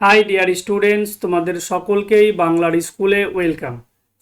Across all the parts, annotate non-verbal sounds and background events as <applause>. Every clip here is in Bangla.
হাই ডিয়ার স্টুডেন্টস তোমাদের সকলকেই বাংলার স্কুলে ওয়েলকাম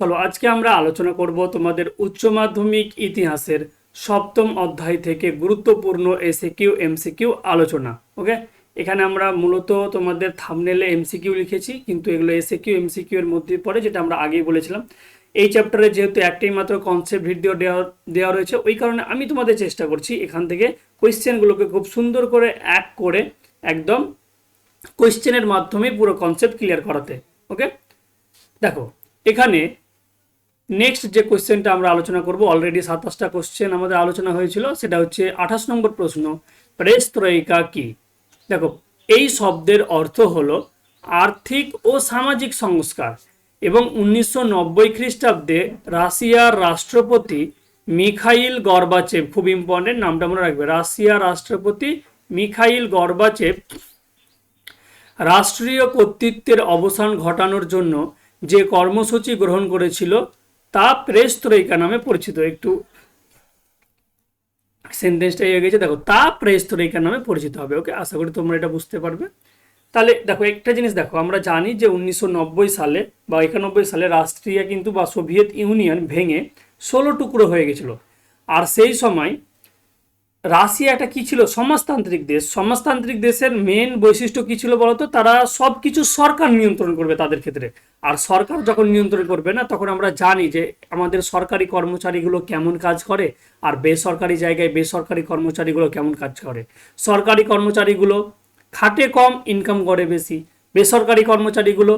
চলো, আজকে আমরা আলোচনা করব তোমাদের উচ্চ মাধ্যমিক ইতিহাসের সপ্তম অধ্যায় থেকে গুরুত্বপূর্ণ এসিকিউ এমসিকিউ আলোচনা ওকে এখানে আমরা মূলত তোমাদের থামনেলে এমসিকিউ লিখেছি, কিন্তু এগুলো এসিকিউ এমসিকিউ এর মধ্যে পড়ে, যেটা আমরা আগেই বলেছিলাম। এই চ্যাপ্টারে যেহেতু একটাই মাত্র কনসেপ্ট ভিডিও দেওয়া দেওয়া রয়েছে, ওই কারণে আমি তোমাদের চেষ্টা করছি এখান থেকে কোয়েশ্চেনগুলোকে খুব সুন্দর করে এক করে একদম কোয়েশ্চেনের মাধ্যমে পুরো কনসেপ্ট ক্লিয়ার করাতে ওকে দেখো, এখানে নেক্সট যে কোয়েশ্চেনটা আমরা আলোচনা করব অলরেডি সাতাশটা কোশ্চেন আমাদের আলোচনা হয়েছিল, সেটা হচ্ছে আঠাশ নম্বর প্রশ্ন, প্রেস্ত্রয়িকা কি? দেখো, এই শব্দের অর্থ হলো আর্থিক ও সামাজিক সংস্কার এবং উনিশশো নব্বই খ্রিস্টাব্দে রাশিয়ার রাষ্ট্রপতি মিখাইল গর্বাচেভ, খুব ইম্পর্টেন্ট নামটা মনে রাখবে, রাশিয়ার রাষ্ট্রপতি মিখাইল গর্বাচেভ রাষ্ট্রীয় কর্তৃত্বের অবসান ঘটানোর জন্য যে কর্মসূচি গ্রহণ করেছিল, তা প্রেস ত্রয়িকা নামে পরিচিত। একটু সেন্টেন্সটা হয়ে গেছে, দেখো, তা প্রেস ত্রয়িকা নামে পরিচিত হবে। ওকে, আশা করি তোমরা এটা বুঝতে পারবে। তাহলে দেখো, একটা জিনিস দেখো, আমরা জানি যে উনিশশো নব্বই সালে বা একানব্বই সালে রাষ্ট্রীয় কিন্তু বা সোভিয়েত ইউনিয়ন ভেঙে ষোলো টুকরো হয়ে গেছিল। আর সেই সময় রাশিয়া একটা কি ছিল? সমাজতান্ত্রিক দেশ। সমাজতান্ত্রিক দেশের মেন বৈশিষ্ট্য কি ছিল বলতো? তারা সব কিছু সরকার নিয়ন্ত্রণ করবে তাদের ক্ষেত্রে। আর সরকার যখন নিয়ন্ত্রণ করবে না, তখন আমরা জানি যে আমাদের সরকারি কর্মচারীগুলো কেমন কাজ করে আর বেসরকারি জায়গায় বেসরকারি কর্মচারীগুলো কেমন কাজ করে। সরকারি কর্মচারীগুলো খাটে কম ইনকাম করে বেশি। বেসরকারি কর্মচারীগুলো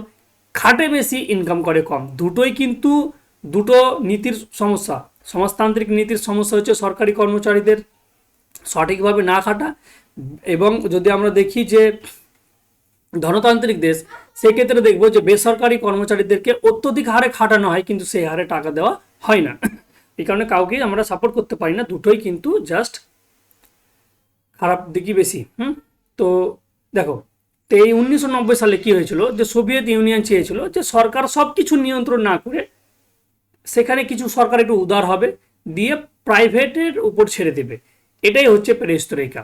খাটে বেশি ইনকাম করে কম। দুটোই কিন্তু দুটো নীতির সমস্যা। সমাজতান্ত্রিক নীতির সমস্যা হচ্ছে সরকারি কর্মচারীদের সঠিকভাবে না খাটা এবং যদি আমরা দেখি যে ধনতান্ত্রিক দেশ, সেক্ষেত্রে দেখব যে বেসরকারি কর্মচারীদেরকে অত্যধিক হারে খাটানো হয়, কিন্তু সেই হারে টাকা দেওয়া হয় না। এই কারণে কাউকেই আমরা সাপোর্ট করতে পারি না, দুটোই কিন্তু জাস্ট খারাপ দিকই বেশি, হুম? তো দেখো তো এই উনিশশো নব্বই সালে কি হয়েছিল? যে সোভিয়েত ইউনিয়ন চেয়েছিল যে সরকার সব কিছু নিয়ন্ত্রণ না করে সেখানে কিছু সরকার একটু উদার হবে, দিয়ে প্রাইভেটের উপর ছেড়ে দেবে। এটাই হচ্ছে প্রেস্তরিকা।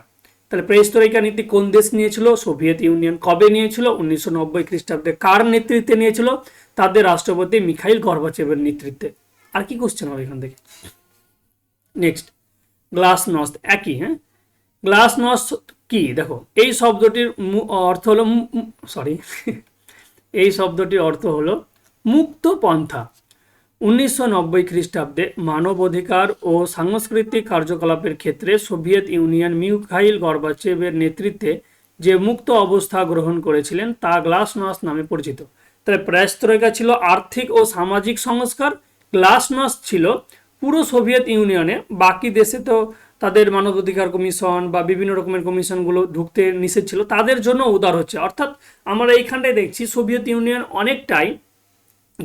তাহলে প্রেস্তরিকা নীতি কোন দেশ নিয়েছিল? সোভিয়েত ইউনিয়ন কবে নিয়েছিল? উনিশশো নব্বই খ্রিস্টাব্দে কার নেতৃত্বে নিয়েছিল? তাদের রাষ্ট্রপতি মিখাইল গর্বাচেভের নেতৃত্বে। আর কি কোশ্চেন হবে এখান থেকে? নেক্সট গ্লাস নস্ট একই হ্যাঁ? গ্লাস নস্ট কি? দেখো, এই শব্দটির অর্থ হলো সরি এই শব্দটির অর্থ হলো মুক্ত পন্থা। উনিশশো নব্বই খ্রিস্টাব্দে মানবাধিকার ও সাংস্কৃতিক কার্যকলাপের ক্ষেত্রে সোভিয়েত ইউনিয়ন মিউখাইল গর্বাচেভের নেতৃত্বে যে মুক্ত অবস্থা গ্রহণ করেছিলেন তা গ্লাসনস নামে পরিচিত। তাহলে প্রেস্ত্রয়িকা ছিল আর্থিক ও সামাজিক সংস্কার, গ্লাসনস ছিল পুরো সোভিয়েত ইউনিয়নে, বাকি দেশে তো তাদের মানবাধিকার কমিশন বা বিভিন্ন রকমের কমিশনগুলো ঢুকতে নিষেধ ছিল, তাদের জন্য উদার হচ্ছে। অর্থাৎ আমরা এইখানটায় দেখছি সোভিয়েত ইউনিয়ন অনেকটাই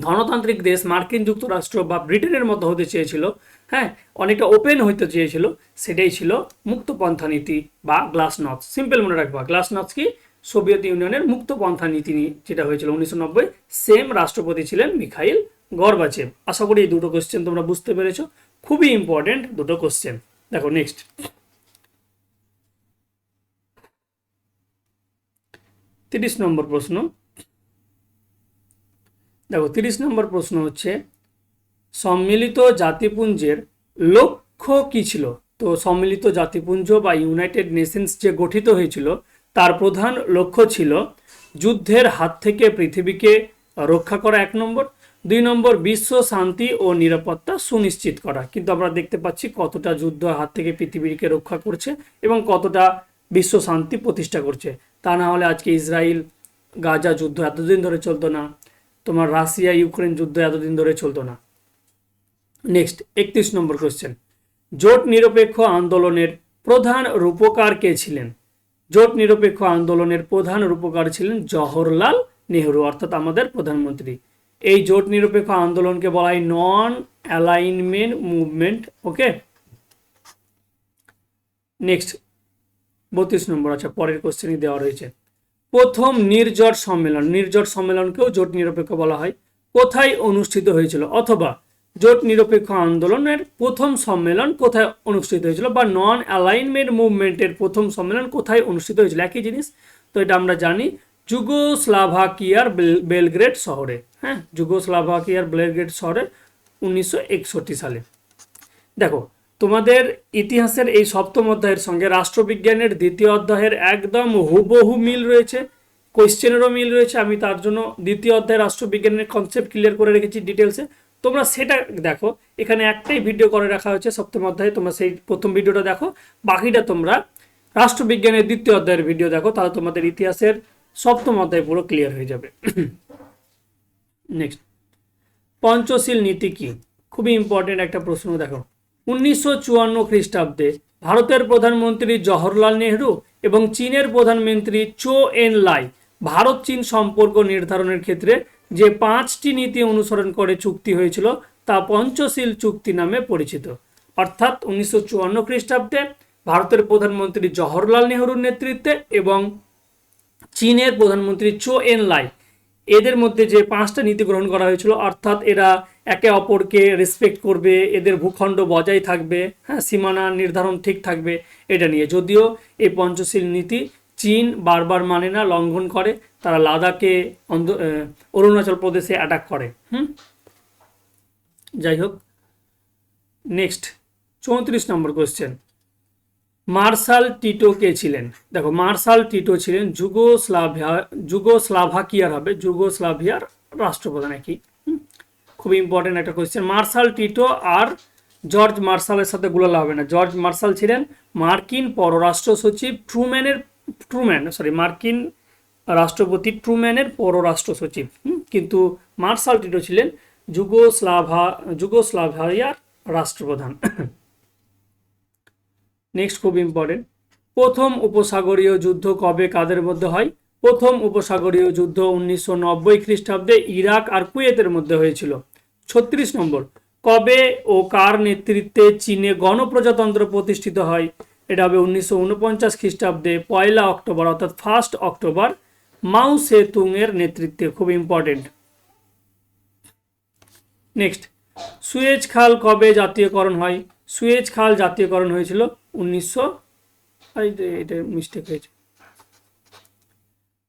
ধনতান্ত্রিক দেশ, মার্কিন যুক্তরাষ্ট্র বা ব্রিটেনের মতো হতে চেয়েছিল হ্যাঁ অনেকটা ওপেন হইতে চেয়েছিল, সেটাই ছিল মুক্ত পন্থা নীতি বা গ্লাস নথ সিম্পল মনে রাখবা গ্লাস নথ কি? সোভিয়েত ইউনিয়নের মুক্ত পন্থা নীতি যেটা হয়েছিল উনিশশো নব্বই সেম রাষ্ট্রপতি ছিলেন মিখাইল গর্বাচেভ। আশা করি এই দুটো কোশ্চেন তোমরা বুঝতে পেরেছ, খুবই ইম্পর্টেন্ট দুটো কোশ্চেন দেখো নেক্সট তিরিশ নম্বর প্রশ্ন দেখো, তিরিশ নম্বর প্রশ্ন হচ্ছে, সম্মিলিত জাতিপুঞ্জের লক্ষ্য কি ছিল? তো সম্মিলিত জাতিপুঞ্জ বা ইউনাইটেড নেশনস যে গঠিত হয়েছিল, তার প্রধান লক্ষ্য ছিল যুদ্ধের হাত থেকে পৃথিবীকে রক্ষা করা এক নম্বর। দুই নম্বর, বিশ্ব শান্তি ও নিরাপত্তা সুনিশ্চিত করা। কিন্তু আমরা দেখতে পাচ্ছি কতটা যুদ্ধ হাত থেকে পৃথিবীকে রক্ষা করছে এবং কতটা বিশ্ব শান্তি প্রতিষ্ঠা করছে। তা না হলে আজকে ইসরায়েল, গাজা যুদ্ধ এতদিন ধরে চলতো না। তোমার রাশিয়া, ইউক্রেন যুদ্ধ এতদিন ধরে চলতো না। নেক্সট একত্রিশ নম্বর কোশ্চেন জোট নিরপেক্ষ আন্দোলনের প্রধান রূপকার কে ছিলেন? জোট নিরপেক্ষ আন্দোলনের প্রধান রূপকার ছিলেন জওহরলাল নেহরু, অর্থাৎ আমাদের প্রধানমন্ত্রী। এই জোট নিরপেক্ষ আন্দোলনকে বলা হয় non alignment movement okay next বত্রিশ নম্বর আচ্ছা পরের কোশ্চেনই দেওয়া রয়েছে। প্রথম নির্জট সম্মেলন নির্জট সম্মেলনকেও জোট নিরপেক্ষ বলা হয়। কোথায় অনুষ্ঠিত হয়েছিল? অথবা জোট নিরপেক্ষ আন্দোলনের প্রথম সম্মেলন কোথায় অনুষ্ঠিত হয়েছিল? বা নন অ্যালাইনমেন্ট মুভমেন্টের প্রথম সম্মেলন কোথায় অনুষ্ঠিত হয়েছিল? একই জিনিস। তো এটা আমরা জানি যুগোস্লাভাকিয়ার বেল- বেলগ্রেড শহরে। হ্যাঁ যুগোস্লাভাকিয়ার বেলগ্রেড শহরে উনিশশো একষট্টি সালে। দেখো তোমাদের ইতিহাসের এই সপ্তম অধ্যায়ের সঙ্গে রাষ্ট্রবিজ্ঞানের দ্বিতীয় অধ্যায়ের একদম হুবহু মিল রয়েছে। কোয়েশ্চেনেরও মিল রয়েছে। আমি তার জন্য দ্বিতীয় অধ্যায় রাষ্ট্রবিজ্ঞানের কনসেপ্ট ক্লিয়ার করে রেখেছি ডিটেলসে তোমরা সেটা দেখো। এখানে একটাই ভিডিও করে রাখা হয়েছে সপ্তম অধ্যায়ে। তোমরা সেই প্রথম ভিডিওটা দেখো। বাকিটা তোমরা রাষ্ট্রবিজ্ঞানের দ্বিতীয় অধ্যায়ের ভিডিও দেখো। তাহলে তোমাদের ইতিহাসের সপ্তম অধ্যায় পুরো ক্লিয়ার হয়ে যাবে। নেক্সট পঞ্চশীল নীতি কি? খুবই ইম্পর্টেন্ট একটা প্রশ্ন দেখো। উনিশশো চুয়ান্ন খ্রিস্টাব্দে ভারতের প্রধানমন্ত্রী জওহরলাল নেহরু এবং চীনের প্রধানমন্ত্রী চো এন লাই ভারত চীন সম্পর্ক নির্ধারণের ক্ষেত্রে যে পাঁচটি নীতি অনুসরণ করে চুক্তি হয়েছিল তা পঞ্চশীল চুক্তি নামে পরিচিত। অর্থাৎ উনিশশো চুয়ান্ন খ্রিস্টাব্দে ভারতের প্রধানমন্ত্রী জওহরলাল নেহরুর নেতৃত্বে এবং চীনের প্রধানমন্ত্রী চো এন লাই এদের মধ্যে যে পাঁচটা নীতি গ্রহণ করা হয়েছিল, অর্থাৎ এরা একে অপরকে রেসপেক্ট করবে, এদের ভূখণ্ড বজায় থাকবে হ্যাঁ সীমানা নির্ধারণ ঠিক থাকবে, এটা নিয়ে। যদিও এই পঞ্চশীল নীতি চীন বারবার মানে না, লঙ্ঘন করে, তারা লাদাখে অন্ধ- অরুণাচল প্রদেশে অ্যাটাক করে। হুম? যাই হোক নেক্সট চৌত্রিশ নম্বর কোয়েশ্চেন মার্শাল টিটো কে ছিলেন? দেখো, মার্শাল টিটো ছিলেন যুগোস্লাভিয়া, যুগোস্লাভাকিয়ার হবে, যুগোস্লাভিয়ার রাষ্ট্রপ্রধান একই। খুব ইম্পর্টেন্ট একটা কোয়েশ্চেন মার্শাল টিটো আর জর্জ মার্শালের সাথে গুলালে হবে না। জর্জ মার্শাল ছিলেন মার্কিন পররাষ্ট্র সচিব, ট্রুম্যানের, ট্রুম্যান সরি মার্কিন রাষ্ট্রপতি, ট্রুম্যানের পররাষ্ট্র সচিব। কিন্তু মার্শাল টিটো ছিলেন যুগোস্লাভা, যুগোস্লাভিয়ার রাষ্ট্রপ্রধান। <coughs> নেক্সট খুব ইম্পর্টেন্ট প্রথম উপসাগরীয় যুদ্ধ কবে কাদের মধ্যে হয়? প্রথম উপসাগরীয় যুদ্ধ উনিশশো নব্বই খ্রিস্টাব্দে ইরাক আর কুয়েতের মধ্যে হয়েছিল। ছত্রিশ নম্বর। কবে ও কার নেতৃত্বে চীনে গণপ্রজাতন্ত্র প্রতিষ্ঠিত হয়? এটা হবে উনিশশো উনপঞ্চাশ খ্রিস্টাব্দে পয়লা অক্টোবর, অর্থাৎ ফার্স্ট অক্টোবর। মাউ সে তুংয়ের নেতৃত্বে, খুব ইম্পর্টেন্ট নেক্সট সুয়েজ খাল কবে জাতীয়করণ হয়? সুয়েজ খাল জাতীয়করণ হয়েছিল উনিশশো এটা মিস্টেক হয়েছে।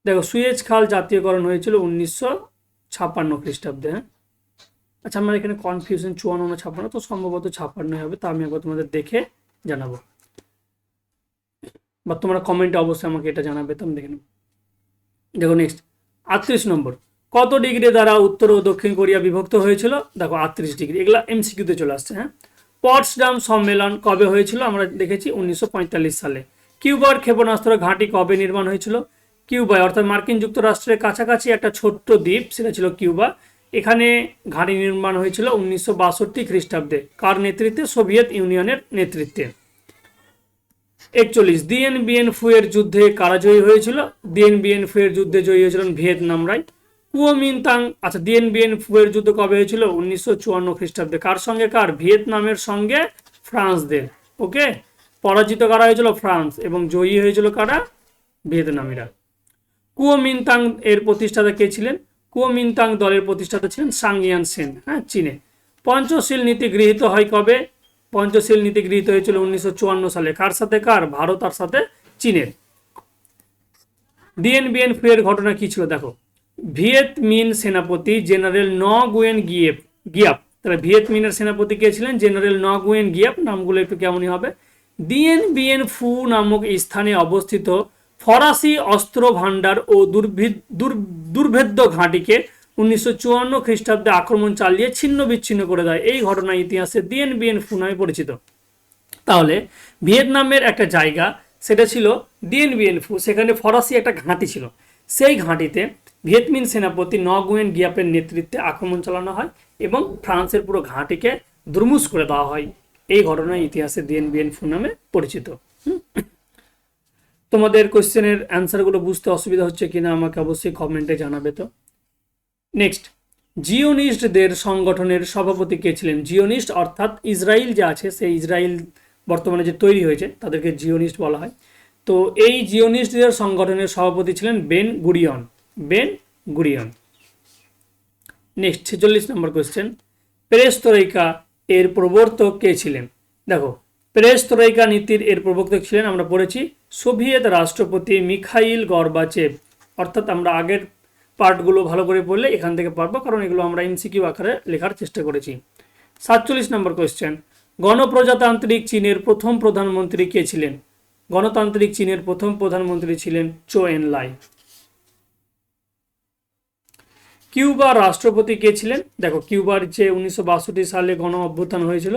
দেখো, সুয়েজ খাল জাতীয়করণ হয়েছিল উনিশশো ছাপ্পান্ন খ্রিস্টাব্দে হ্যাঁ? আচ্ছা আমার এখানে কনফিউশন চুয়ান্ন না ছাপ্পান্ন, তো সম্ভবত ছাপ্পান্নই হবে, তা আমি একবার তোমাদের দেখে জানাব। বা তোমরা কমেন্টে অবশ্যই আমাকে এটা জানাবে, তো দেখে নেব। দেখো নেক্সট আটত্রিশ নম্বর, কত ডিগ্রি দ্বারা উত্তর ও দক্ষিণ কোরিয়া বিভক্ত হয়েছিল? দেখো, আটত্রিশ ডিগ্রি, এগুলো এমসিকিউতে চলে আসছে হ্যাঁ? পটসডাম সম্মেলন কবে হয়েছিল? আমরা দেখেছি উনিশশো পঁয়তাল্লিশ সালে। কিউবার ক্ষেপণাস্ত্র ঘাঁটি কবে নির্মাণ হয়েছিল? কিউবায়, অর্থাৎ মার্কিন যুক্তরাষ্ট্রের কাছাকাছি একটা ছোট্ট দ্বীপ, সেটা ছিল কিউবা। এখানে ঘাঁটি নির্মাণ হয়েছিল উনিশশো বাষট্টি খ্রিস্টাব্দে। কার নেতৃত্বে? সোভিয়েত ইউনিয়নের নেতৃত্বে। একচল্লিশ ডিএনবিএন ফুয়ের যুদ্ধে কারা জয়ী হয়েছিল। ডিএনবিএন ফুয়ের যুদ্ধে জয়ী হয়েছিলেন ভিয়েতনাম রাইট কুয়োমিনতাং আচ্ছা ডিএনবিএন ফুয়ের যুদ্ধ কবে হয়েছিল? উনিশশো চুয়ান্ন খ্রিস্টাব্দে। কার সঙ্গে? কার? ভিয়েতনামের সঙ্গে ফ্রান্সদের। ওকে? পরাজিত করা হয়েছিল? ফ্রান্স। এবং জয়ী হয়েছিল কারা? ভিয়েতনামিরা। কুয়োমিনতাং এর প্রতিষ্ঠাতা কে ছিলেন? কুয়োমিনতাং দলের প্রতিষ্ঠাতা ছিলেন সাংয়ান সেন হ্যাঁ চীনে। পঞ্চশীল নীতি গৃহীত হয় কবে? পঞ্চশীল নীতি গৃহীত হয়েছিল উনিশশো চুয়ান্ন সালে। কার সাথে? কার? ভারত আর সাথে চীনের। ডিএনবিএন ফুয়ের ঘটনা কি ছিল? দেখো ভিয়েত মিন সেনাপতি জেনারেল ন গুয়েন গিয়েপ গিয়াপ। তাহলে ভিয়েত মিনের সেনাপতি কে ছিলেন? জেনারেল ন গুয়েন গিয়াপ। নামগুলো একটু কেমনই হবে? ডিএন বিএন ফু নামক স্থানে অবস্থিত ফরাসি অস্ত্র ভাণ্ডার ও দুর্ভি- দুর্ভেদ্য ঘাঁটিকে উনিশশো চুয়ান্ন খ্রিস্টাব্দে আক্রমণ চালিয়ে ছিন্ন বিচ্ছিন্ন করে দেয়। এই ঘটনা ইতিহাসে ডিএন বিএন ফু নামে পরিচিত। তাহলে ভিয়েতনামের একটা জায়গা, সেটা ছিল ডিএনবিএন ফু, সেখানে ফরাসি একটা ঘাঁটি ছিল। সেই ঘাঁটিতে ভিয়েতমিন সেনাপতি নগুয়েন গিয়াপের নেতৃত্বে আক্রমণ চালানো হয় এবং ফ্রান্সের পুরো ঘাঁটিকে দুর্মুস করে দেওয়া হয়। এই ঘটনা ইতিহাসে ডিএনবিএন ফু নামে পরিচিত? তোমাদের কোশ্চেনের অ্যান্সারগুলো বুঝতে অসুবিধা হচ্ছে কিনা আমাকে অবশ্যই কমেন্টে জানাবে তো। নেক্সট জিওনিস্টদের সংগঠনের সভাপতি কে ছিলেন? জিওনিস্ট অর্থাৎ ইসরায়েল যে আছে, সেই ইসরায়েল বর্তমানে যে তৈরি হয়েছে, তাদেরকে জিওনিস্ট বলা হয়। তো এই জিওনিস্টদের সংগঠনের সভাপতি ছিলেন Ben Gurion. Ben Gurion. Next ছেচল্লিশ নম্বর কোয়েশ্চেন পেরেস্তরৈকা এর প্রবর্তক কে ছিলেন? দেখো পেরেস্তরৈকা নীতির এর প্রবর্তক ছিলেন, আমরা পড়েছি সোভিয়েত রাষ্ট্রপতি মিখাইল গর্বাচেভ। অর্থাৎ আমরা আগের পার্টগুলো ভালো করে পড়লে এখান থেকে পারব কারণ এগুলো আমরা এমসিকিউ আকারে লেখার চেষ্টা করেছি। সাতচল্লিশ নম্বর কোয়েশ্চেন গণপ্রজাতান্ত্রিক চীনের প্রথম প্রধানমন্ত্রী কে ছিলেন? গণতান্ত্রিক চীনের প্রথম প্রধানমন্ত্রী ছিলেন চো এন লাই। কিউবার রাষ্ট্রপতি কে ছিলেন? দেখো, কিউবার যে উনিশশো বাষট্টি সালে গণ অভ্যুত্থান হয়েছিল,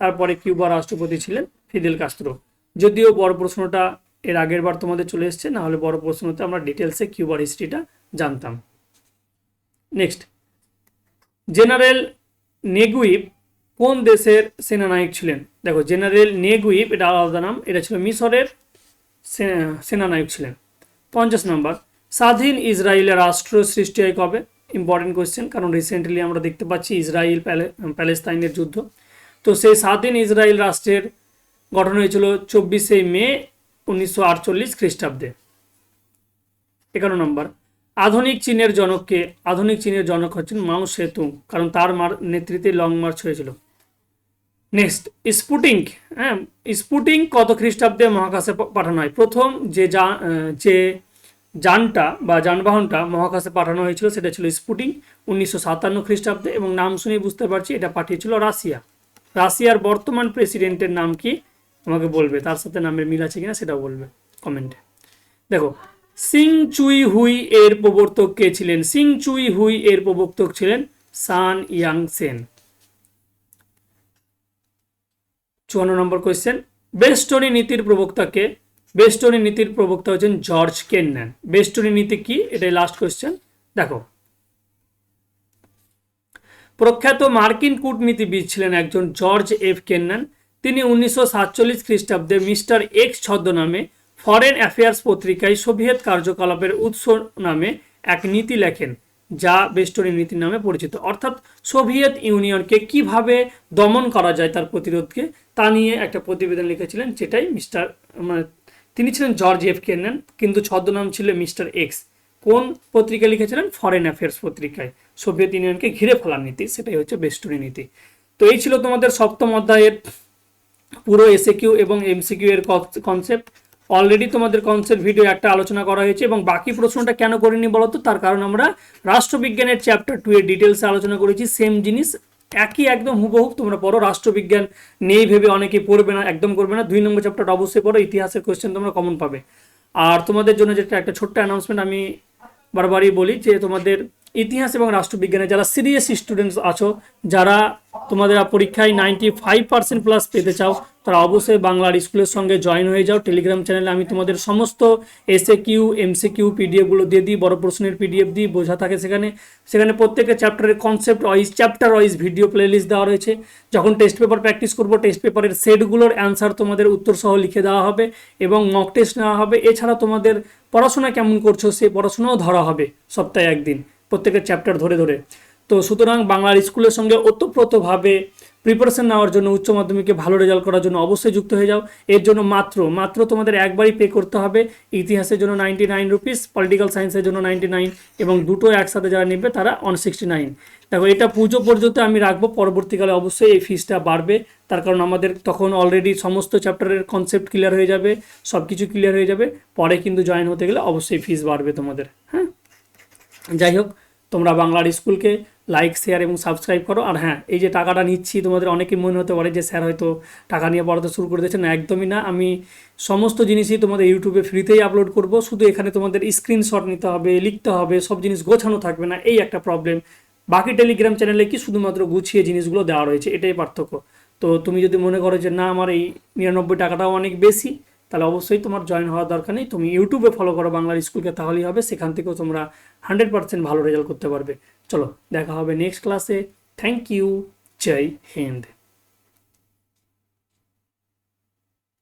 তারপরে কিউবার রাষ্ট্রপতি ছিলেন ফিদেল কাস্ত্রো। যদিও বড় প্রশ্নটা এর আগের বার তোমাদের চলে এসছে, না হলে বড় প্রশ্নতে আমরা ডিটেলসে কিউবার হিস্ট্রিটা জানতাম। নেক্সট জেনারেল নেগুইপ কোন দেশের সেনানায়ক ছিলেন? দেখো, জেনারেল নেগুইপ, এটা আলাদা নাম, এটা ছিল মিশরের সেনানায়ক ছিলেন। পঞ্চাশ নম্বর, স্বাধীন ইসরায়েলের রাষ্ট্র সৃষ্টি হয় কবে? ইম্পর্টেন্ট কোয়েশ্চেন কারণ রিসেন্টলি আমরা দেখতে পাচ্ছি ইসরায়েল প্যালে- প্যালেস্তাইনের যুদ্ধ। তো সেই স্বাধীন ইসরায়েল রাষ্ট্রের গঠন হয়েছিল চব্বিশে মে উনিশশো আটচল্লিশ খ্রিস্টাব্দে। এগারো নম্বর। আধুনিক চীনের জনককে, আধুনিক চীনের জনক হচ্ছেন মাও সেতু, কারণ তার মার নেতৃত্বে লং মার্চ হয়েছিল। নেক্সট, স্পুটিং হ্যাঁ স্পুটিং কত খ্রিস্টাব্দে মহাকাশে পাঠানো হয়? প্রথম যে যা যানটা বা যানবাহনটা মহাকাশে পাঠানো হয়েছিল সেটা ছিল স্পুটিং উনিশশো সাতান্ন খ্রিস্টাব্দে এবং নাম শুনে বুঝতে পারছি এটা পাঠিয়েছিল রাশিয়া। রাশিয়ার বর্তমান প্রেসিডেন্টের নাম কি? আমাকে বলবে, তার সাথে নামের মিল আছে কিনা সেটাও বলবে কমেন্টে দেখো, সিং চুই হুই এর প্রবর্তক কে ছিলেন? সিং চুই হুই এর প্রবর্তক ছিলেন সান ইয়াং সেন। চুয়ান্ন নম্বর কোয়েশ্চেন বেস্টনি নীতির প্রবক্তাকে বেস্টনি নীতির প্রবক্তা হচ্ছেন জর্জ কেন্নান বেস্টনি নীতি কি? এটাই লাস্ট কোয়েশ্চেন দেখো, প্রখ্যাত মার্কিন কূটনীতিবিদ ছিলেন একজন জর্জ এফ কেন্নান তিনি উনিশশো সাতচল্লিশ খ্রিস্টাব্দে মিস্টার এক্স ছদ্মনামে ফরেন অ্যাফেয়ার্স পত্রিকায় সোভিয়েত কার্যকলাপের উৎস নামে এক নীতি লেখেন, যা বেস্টনি নীতি নামে পরিচিত। অর্থাৎ সোভিয়েত ইউনিয়নকে কীভাবে দমন করা যায় তার প্রতিরোধকে, তা নিয়ে একটা প্রতিবেদন লিখেছিলেন, যেটাই মিস্টার মানে তিনি ছিলেন জর্জ এফ কেন্নান কিন্তু ছদ্মনাম ছিল মিস্টার এক্স। কোন পত্রিকা লিখেছিলেন? ফরেন অ্যাফেয়ার্স পত্রিকায়। সোভিয়েত ইউনিয়নকে ঘিরে ফেলার নীতি, সেটাই হচ্ছে বেস্টনি নীতি। তো এই ছিল তোমাদের সপ্তম অধ্যায়ের পুরো এসএ কিউ এবং এমসিকিউ এর কনসেপ্ট অলরেডি তোমাদের কনসেপ্ট ভিডিও একটা আলোচনা করা হয়েছে এবং বাকি প্রশ্নটা কেন করিনি বলতো? তার কারণ আমরা রাষ্ট্রবিজ্ঞানের চ্যাপ্টার টু এর ডিটেলসে আলোচনা করেছি। সেম জিনিস, একই একদম হুবহুব তোমরা পড়ো। রাষ্ট্রবিজ্ঞান নেই ভেবে অনেকে পড়বে না, একদম করবে না। দুই নম্বর চ্যাপ্টারটা অবশ্যই পড়ো। ইতিহাসের কোয়েশ্চেন তোমরা কমন পাবে। আর তোমাদের জন্য যেটা একটা ছোট্ট অ্যানাউন্সমেন্ট আমি বারবারই বলি যে তোমাদের ইতিহাস এবং রাষ্ট্রবিজ্ঞানে যারা সিরিয়াস স্টুডেন্টস আছো, যারা তোমাদের পরীক্ষায় নাইনটি ফাইভ পার্সেন্ট প্লাস পেতে চাও, তারা অবশ্যই বাংলার স্কুলের সঙ্গে জয়েন হয়ে যাও। টেলিগ্রাম চ্যানেলে আমি তোমাদের সমস্ত এসএ কিউ এমসি কিউ পিডিএফগুলো দিয়ে দিই, বড় প্রশ্নের পিডিএফ দিই, বোঝা থাকে সেখানে। সেখানে প্রত্যেকটা চ্যাপ্টারের concept wise chapter wise video playlist দেওয়া রয়েছে। যখন টেস্ট পেপার প্র্যাকটিস করব টেস্ট পেপারের সেটগুলোর অ্যান্সার তোমাদের উত্তর সহ লিখে দেওয়া হবে এবং মক টেস্ট নেওয়া হবে। এছাড়া তোমাদের পড়াশোনা কেমন করছ সেই পড়াশোনাও ধরা হবে সপ্তাহে একদিন। প্রত্যেকের চ্যাপ্টার ধরে ধরে। তো সুতরাং বাংলার স্কুলের সঙ্গে ওতপ্রোতভাবে প্রিপারেশন নেওয়ার জন্য উচ্চ মাধ্যমিকে ভালো রেজাল্ট করার জন্য অবশ্যই যুক্ত হয়ে যাও। এর জন্য মাত্র মাত্র তোমাদের একবারই পে করতে হবে। ইতিহাসের জন্য নাইনটি নাইন রুপিস পলিটিক্যাল সায়েন্সের জন্য নাইনটি নাইন এবং দুটো একসাথে যারা নেবে তারা ওয়ান সিক্সটি নাইন দেখো, এটা পুজো পর্যন্ত আমি রাখব, পরবর্তীকালে অবশ্যই এই ফিসটা বাড়বে। তার কারণ আমাদের তখন অলরেডি সমস্ত চ্যাপ্টারের কনসেপ্ট ক্লিয়ার হয়ে যাবে সব কিছু ক্লিয়ার হয়ে যাবে। পরে কিন্তু জয়েন হতে গেলে অবশ্যই ফিস বাড়বে তোমাদের হ্যাঁ? যাই হোক তোমরা বাংলার স্কুলকে লাইক শেয়ার এবং সাবস্ক্রাইব করো। আর হ্যাঁ এই যে টাকাটা নিচ্ছি, তোমাদের অনেকেই মনে হতে পারে যে, স্যার, হয়তো টাকা নিয়ে পড়াতে শুরু করে দিয়েছে না, একদমই না। আমি সমস্ত জিনিসই তোমাদের ইউটিউবে ফ্রিতেই আপলোড করব। শুধু এখানে তোমাদের স্ক্রিনশট নিতে হবে, লিখতে হবে, সব জিনিস গোছানো থাকবে না, এই একটা প্রবলেম বাকি টেলিগ্রাম চ্যানেলে কি শুধুমাত্র গুছিয়ে জিনিসগুলো দেওয়া রয়েছে, এটাই পার্থক্য। তো তুমি যদি মনে করো যে, না, আমার এই নিরানব্বই টাকাটাও অনেক বেশি তাহলে অবশ্যই তোমার জয়েন হওয়ার দরকার নেই। তুমি ইউটিউবে ফলো করো বাংলার স্কুলকে তাহলেই হবে। সেখান থেকেও তোমরা হান্ড্রেড পার্সেন্ট ভালো রেজাল্ট করতে পারবে। চলো, দেখা হবে নেক্সট ক্লাসে থ্যাংক ইউ জয় হিন্দ